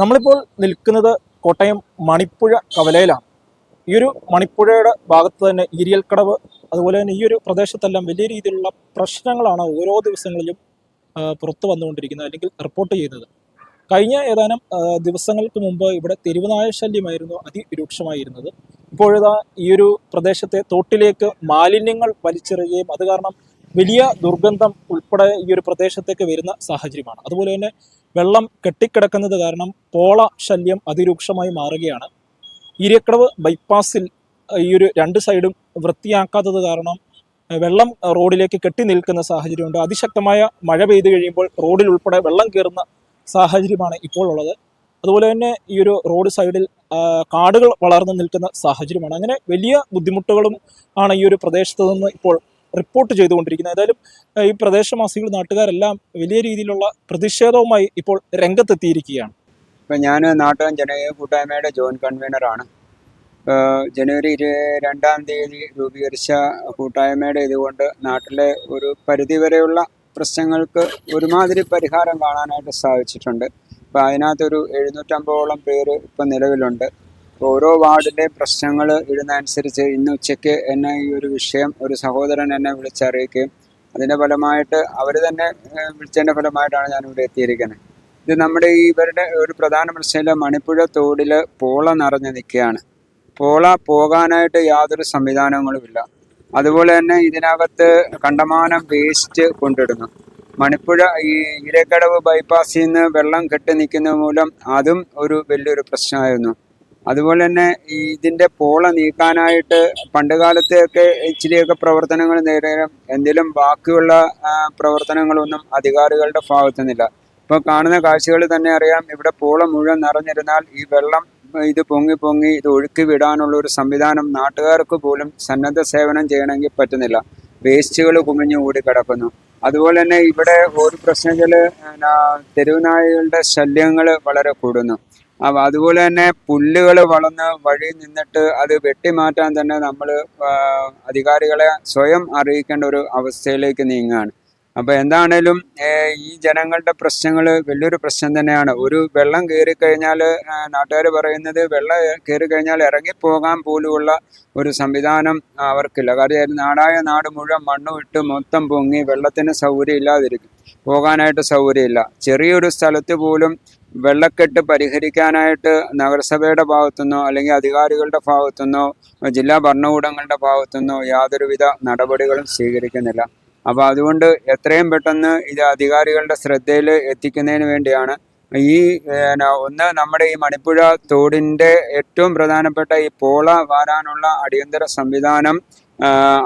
നമ്മളിപ്പോൾ നിൽക്കുന്നത് കോട്ടയം മണിപ്പുഴ കവലയിലാണ്. ഈ ഒരു മണിപ്പുഴയുടെ ഭാഗത്ത് തന്നെ ഇരിയൽക്കടവ് അതുപോലെ തന്നെ ഈ ഒരു പ്രദേശത്തെല്ലാം വലിയ രീതിയിലുള്ള പ്രശ്നങ്ങളാണ് ഓരോ ദിവസങ്ങളിലും പുറത്തു വന്നുകൊണ്ടിരിക്കുന്നത് അല്ലെങ്കിൽ റിപ്പോർട്ട് ചെയ്യുന്നത്. കഴിഞ്ഞ ഏതാനും ദിവസങ്ങൾക്ക് മുമ്പ് ഇവിടെ തെരുവുനായ ശല്യമായിരുന്നു അതിരൂക്ഷമായിരുന്നത്. ഇപ്പോഴിതാ ഈ ഒരു പ്രദേശത്തെ തോട്ടിലേക്ക് മാലിന്യങ്ങൾ വലിച്ചെറിയുകയും അത് കാരണം വലിയ ദുർഗന്ധം ഉൾപ്പെടെ ഈ ഒരു പ്രദേശത്തേക്ക് വരുന്ന സാഹചര്യമാണ്. അതുപോലെ തന്നെ വെള്ളം കെട്ടിക്കിടക്കുന്നത് കാരണം പോള ശല്യം അതിരൂക്ഷമായി മാറുകയാണ്. ഇരിയക്കടവ് ബൈപ്പാസിൽ ഈ ഒരു രണ്ട് സൈഡും വൃത്തിയാക്കാത്തത് കാരണം വെള്ളം റോഡിലേക്ക് കെട്ടി നിൽക്കുന്ന സാഹചര്യമുണ്ട്. അതിശക്തമായ മഴ പെയ്തു കഴിയുമ്പോൾ റോഡിൽ ഉൾപ്പെടെ വെള്ളം കയറുന്ന സാഹചര്യമാണ് ഇപ്പോൾ ഉള്ളത്. അതുപോലെ തന്നെ ഈ ഒരു റോഡ് സൈഡിൽ കാടുകൾ വളർന്നു നിൽക്കുന്ന സാഹചര്യമാണ്. അങ്ങനെ വലിയ ബുദ്ധിമുട്ടുകളും ആണ് ഈ ഒരു പ്രദേശത്ത് നിന്ന് ഇപ്പോൾ റിപ്പോർട്ട് ചെയ്തുകൊണ്ടിരിക്കുന്നത്. ഏതായാലും ഈ പ്രദേശവാസികൾ നാട്ടുകാരെല്ലാം വലിയ രീതിയിലുള്ള പ്രതിഷേധവുമായി ഇപ്പോൾ രംഗത്തെത്തിയിരിക്കുകയാണ്. ഇപ്പം ഞാൻ നാട്ടുകാൻ ജനകീയ കൂട്ടായ്മയുടെ ജോയിന്റ് കൺവീനറാണ് ജനുവരി രണ്ടാം തീയതി രൂപീകരിച്ച കൂട്ടായ്മയുടെ ഇതുകൊണ്ട് നാട്ടിലെ ഒരു പരിധിവരെയുള്ള പ്രശ്നങ്ങൾക്ക് ഒരുമാതിരി പരിഹാരം കാണാനായിട്ട് സാധിച്ചിട്ടുണ്ട്. ഇപ്പം അതിനകത്തൊരു എഴുന്നൂറ്റമ്പതോളം പേര് ഇപ്പം നിലവിലുണ്ട്. ഓരോ വാർഡിലെ പ്രശ്നങ്ങൾ ഇടുന്നതനുസരിച്ച് ഇന്ന് ഉച്ചയ്ക്ക് എന്നെ ഈ ഒരു വിഷയം ഒരു സഹോദരൻ എന്നെ വിളിച്ചറിയിക്കുകയും അതിന്റെ ഫലമായിട്ട് അവർ തന്നെ വിളിച്ചതിന്റെ ഫലമായിട്ടാണ് ഞാൻ ഇവിടെ എത്തിയിരിക്കുന്നത്. ഇത് നമ്മുടെ ഇവരുടെ ഒരു പ്രധാന പ്രശ്നമില്ല. മണിപ്പുഴ തോടിൽ പോള നിറഞ്ഞു നിൽക്കുകയാണ്. പോള പോകാനായിട്ട് യാതൊരു സംവിധാനങ്ങളുമില്ല. അതുപോലെ തന്നെ ഇതിനകത്ത് കണ്ടമാനം വേസ്റ്റ് കൊണ്ടിടുന്നു. മണിപ്പുഴ ഈ ഇരക്കടവ് ബൈപ്പാസിൽ നിന്ന് വെള്ളം കെട്ടി നിൽക്കുന്ന മൂലം അതും ഒരു വലിയൊരു പ്രശ്നമായിരുന്നു. അതുപോലെ തന്നെ ഇതിന്റെ പോള നീക്കാനായിട്ട് പണ്ട് കാലത്തെയൊക്കെ ഇച്ചിരിയൊക്കെ പ്രവർത്തനങ്ങൾ നേരിടും എന്തെങ്കിലും ബാക്കിയുള്ള പ്രവർത്തനങ്ങളൊന്നും അധികാരികളുടെ ഭാഗത്തു നിന്നില്ല ഇപ്പോൾ കാണുന്ന കാഴ്ചകൾ തന്നെ അറിയാം. ഇവിടെ പോള മുഴുവൻ നിറഞ്ഞിരുന്നാൽ ഈ വെള്ളം ഇത് പൊങ്ങി പൊങ്ങി ഇത് ഒഴുക്കി വിടാനുള്ള ഒരു സംവിധാനം നാട്ടുകാർക്ക് പോലും സന്നദ്ധ സേവനം ചെയ്യണമെങ്കിൽ പറ്റുന്നില്ല. വേസ്റ്റുകൾ കുമിഞ്ഞു കൂടി കിടക്കുന്നു. അതുപോലെ തന്നെ ഇവിടെ ഒരു പ്രശ്നം വെച്ചാൽ തെരുവ് നായകളുടെ ശല്യങ്ങൾ വളരെ കൂടുന്നു. അതുപോലെ തന്നെ പുല്ലുകൾ വളർന്ന് വഴി നിന്നിട്ട് അത് വെട്ടിമാറ്റാൻ തന്നെ നമ്മൾ അധികാരികളെ സ്വയം അറിയിക്കേണ്ട ഒരു അവസ്ഥയിലേക്ക് നീങ്ങുകയാണ്. അപ്പൊ എന്താണേലും ഈ ജനങ്ങളുടെ പ്രശ്നങ്ങൾ വലിയൊരു പ്രശ്നം തന്നെയാണ്. ഒരു വെള്ളം കയറി കഴിഞ്ഞാൽ നാട്ടുകാർ പറയുന്നത് വെള്ളം കയറി കഴിഞ്ഞാൽ ഇറങ്ങിപ്പോകാൻ പോലുമുള്ള ഒരു സംവിധാനം അവർക്കില്ല. കാര്യം നാടായ നാട് മുഴുവൻ മണ്ണും ഇട്ട് മൊത്തം പൊങ്ങി വെള്ളത്തിന് സൗകര്യം ഇല്ലാതിരിക്കും. പോകാനായിട്ട് സൗകര്യമില്ല ചെറിയൊരു സ്ഥലത്ത് പോലും വെള്ളക്കെട്ട് പരിഹരിക്കാനായിട്ട് നഗരസഭയുടെ ഭാഗത്തുനിന്നോ അല്ലെങ്കിൽ അധികാരികളുടെ ഭാഗത്തുനിന്നോ ജില്ലാ ഭരണകൂടങ്ങളുടെ ഭാഗത്തുനിന്നോ യാതൊരുവിധ നടപടികളും സ്വീകരിക്കുന്നില്ല. അപ്പോൾ അതുകൊണ്ട് എത്രയും പെട്ടെന്ന് ഇത് അധികാരികളുടെ ശ്രദ്ധയിൽ എത്തിക്കുന്നതിന് വേണ്ടിയാണ് ഈ ഒന്ന് നമ്മുടെ ഈ മണിപ്പുഴ തോടിന്റെ ഏറ്റവും പ്രധാനപ്പെട്ട ഈ പോള വാരാനുള്ള അടിയന്തര സംവിധാനം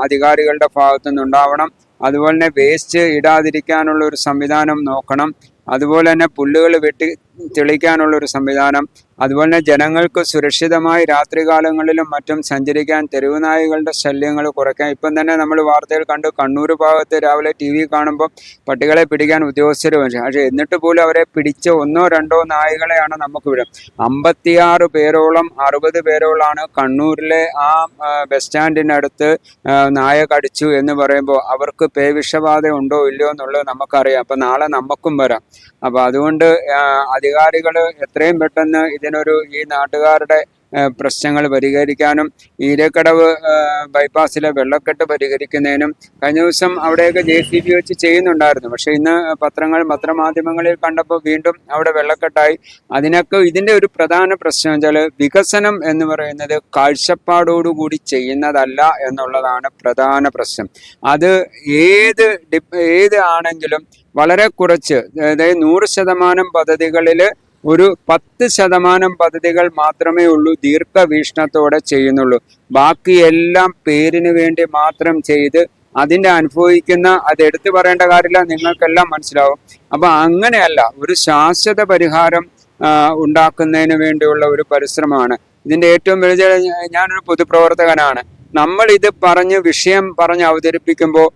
അധികാരികളുടെ ഭാഗത്തു ഉണ്ടാവണം. അതുപോലെ തന്നെ വേസ്റ്റ് ഇടാതിരിക്കാനുള്ള ഒരു സംവിധാനം നോക്കണം. അതുപോലെ തന്നെ പുല്ലുകൾ വെട്ടി തെളിക്കാനുള്ള ഒരു സംവിധാനം അതുപോലെ തന്നെ ജനങ്ങൾക്ക് സുരക്ഷിതമായി രാത്രികാലങ്ങളിലും മറ്റും സഞ്ചരിക്കാൻ തെരുവ് നായകളുടെ ശല്യങ്ങൾ കുറയ്ക്കാൻ. ഇപ്പം തന്നെ നമ്മൾ വാർത്തയിൽ കണ്ടു കണ്ണൂർ ഭാഗത്ത് രാവിലെ ടി വി കാണുമ്പോൾ പട്ടികളെ പിടിക്കാൻ ഉദ്യോഗസ്ഥർ വന്നു. പക്ഷേ എന്നിട്ട് പോലും അവരെ പിടിച്ച ഒന്നോ രണ്ടോ നായകളെയാണ് നമുക്ക് വിടും അമ്പത്തിയാറ് പേരോളം അറുപത് പേരോളാണ് കണ്ണൂരിലെ ആ ബസ് സ്റ്റാൻഡിനടുത്ത് നായ കടിച്ചു എന്ന് പറയുമ്പോൾ അവർക്ക് പേവിഷബാധ ഉണ്ടോ ഇല്ലയോ എന്നുള്ളത് നമുക്കറിയാം. അപ്പം നാളെ നമുക്കും വരാം. അപ്പം അതുകൊണ്ട് അധികാരികൾ എത്രയും പെട്ടെന്ന് ഇതിനൊരു ഈ നാട്ടുകാരുടെ പ്രശ്നങ്ങൾ പരിഹരിക്കാനും ഈരക്കടവ് ബൈപ്പാസിലെ വെള്ളക്കെട്ട് പരിഹരിക്കുന്നതിനും കഴിഞ്ഞ ദിവസം അവിടെയൊക്കെ ജെ സി ബി വെച്ച് ചെയ്യുന്നുണ്ടായിരുന്നു. പക്ഷേ ഇന്ന് പത്രങ്ങൾ പത്രമാധ്യമങ്ങളിൽ കണ്ടപ്പോൾ വീണ്ടും അവിടെ വെള്ളക്കെട്ടായി. അതിനൊക്കെ ഇതിന്റെ ഒരു പ്രധാന പ്രശ്നം വെച്ചാൽ വികസനം എന്ന് പറയുന്നത് കാഴ്ചപ്പാടോടുകൂടി ചെയ്യുന്നതല്ല എന്നുള്ളതാണ് പ്രധാന പ്രശ്നം. അത് ഏത് ഏത് ആണെങ്കിലും വളരെ കുറച്ച് അതായത് നൂറ് ശതമാനം പദ്ധതികളിൽ ഒരു പത്ത് ശതമാനം പദ്ധതികൾ മാത്രമേ ഉള്ളൂ ദീർഘവീക്ഷണത്തോടെ ചെയ്യുന്നുള്ളൂ. ബാക്കിയെല്ലാം പേരിന് വേണ്ടി മാത്രം ചെയ്ത് അതിന്റെ അനുഭവിക്കുന്ന അത് എടുത്തു പറയേണ്ട കാര്യമില്ല നിങ്ങൾക്കെല്ലാം മനസ്സിലാവും. അപ്പം അങ്ങനെയല്ല ഒരു ശാശ്വത പരിഹാരം ഉണ്ടാക്കുന്നതിന് വേണ്ടിയുള്ള ഒരു പരിശ്രമമാണ്. ഇതിന്റെ ഏറ്റവും വലിയ ഞാനൊരു പൊതുപ്രവർത്തകനാണ്. നമ്മൾ ഇത് പറഞ്ഞ് വിഷയം പറഞ്ഞ് അവതരിപ്പിക്കുമ്പോൾ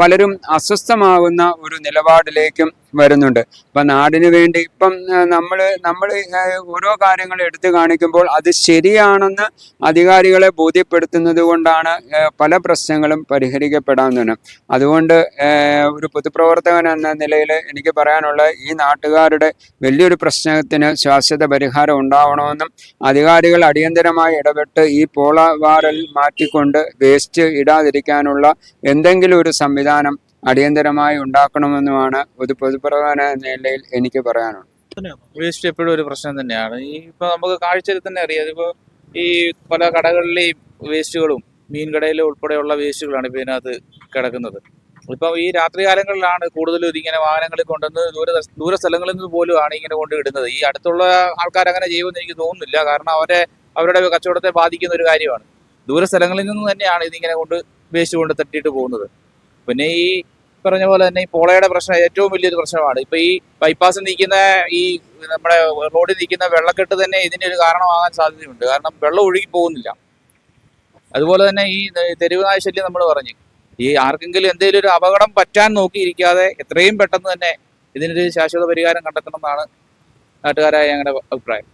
പലരും അസ്വസ്ഥമാകുന്ന ഒരു നിലപാടിലേക്കും വരുന്നുണ്ട്. ഇപ്പം നാടിന് വേണ്ടി ഇപ്പം നമ്മൾ നമ്മൾ ഓരോ കാര്യങ്ങൾ എടുത്തു കാണിക്കുമ്പോൾ അത് ശരിയാണെന്ന് അധികാരികളെ ബോധ്യപ്പെടുത്തുന്നത് കൊണ്ടാണ് പല പ്രശ്നങ്ങളും പരിഹരിക്കപ്പെടാവുന്നതിന് അതുകൊണ്ട് ഒരു പൊതുപ്രവർത്തകൻ എന്ന നിലയിൽ എനിക്ക് പറയാനുള്ള ഈ നാട്ടുകാരുടെ വലിയൊരു പ്രശ്നത്തിന് ശാശ്വത പരിഹാരം ഉണ്ടാവണമെന്നും അധികാരികൾ അടിയന്തരമായി ഇടപെട്ട് ഈ പോളവാറൽ മാറ്റിക്കൊണ്ട് വേസ്റ്റ് ഇടാതിരിക്കാനുള്ള എന്തെങ്കിലും ഒരു സംവിധാനം അടിയന്തരമായി ഉണ്ടാക്കണമെന്നുമാണ് ഒരു പൊതുപ്രവർത്തന നിലയിൽ എനിക്ക് പറയാനുള്ളത്. വേസ്റ്റ് എപ്പോഴും ഒരു പ്രശ്നം തന്നെയാണ്. ഈ ഇപ്പൊ നമുക്ക് കാഴ്ചയിൽ തന്നെ അറിയാം. ഇതിപ്പോ ഈ പല കടകളിലെയും വേസ്റ്റുകളും മീൻ കടയിലെ ഉൾപ്പെടെയുള്ള വേസ്റ്റുകളാണ് ഇപ്പൊ ഇതിനകത്ത് കിടക്കുന്നത്. ഇപ്പൊ ഈ രാത്രികാലങ്ങളിലാണ് കൂടുതലും ഇതിങ്ങനെ വാഹനങ്ങളിൽ കൊണ്ടുവന്ന് ദൂര ദൂര സ്ഥലങ്ങളിൽ നിന്ന് പോലും ആണ് ഇങ്ങനെ കൊണ്ട് ഇടുന്നത്. ഈ അടുത്തുള്ള ആൾക്കാർ അങ്ങനെ ചെയ്യുമെന്ന് എനിക്ക് തോന്നുന്നില്ല. കാരണം അവരെ അവരുടെ കച്ചവടത്തെ ബാധിക്കുന്ന ഒരു കാര്യമാണ്. ദൂര സ്ഥലങ്ങളിൽ നിന്ന് തന്നെയാണ് ഇതിങ്ങനെ കൊണ്ട് വേസ്റ്റ് കൊണ്ട് തട്ടിയിട്ട് പോകുന്നത്. പിന്നെ ഈ പറഞ്ഞ പോലെ തന്നെ ഈ പോളയുടെ പ്രശ്നം ഏറ്റവും വലിയൊരു പ്രശ്നമാണ്. ഇപ്പൊ ഈ ബൈപ്പാസിൽ നിൽക്കുന്ന ഈ നമ്മുടെ റോഡിൽ നിൽക്കുന്ന വെള്ളക്കെട്ട് തന്നെ ഇതിന്റെ ഒരു കാരണമാകാൻ സാധ്യതയുണ്ട്. കാരണം വെള്ളം ഒഴുകി പോകുന്നില്ല. അതുപോലെ തന്നെ ഈ തെരുവ് നായശല്യം നമ്മൾ പറഞ്ഞു. ഈ ആർക്കെങ്കിലും എന്തെങ്കിലും ഒരു അപകടം പറ്റാൻ നോക്കിയിരിക്കാതെ എത്രയും പെട്ടെന്ന് തന്നെ ഇതിനൊരു ശാശ്വത പരിഹാരം കണ്ടെത്തണം എന്നാണ് നാട്ടുകാരായ ഞങ്ങളുടെ അഭിപ്രായം.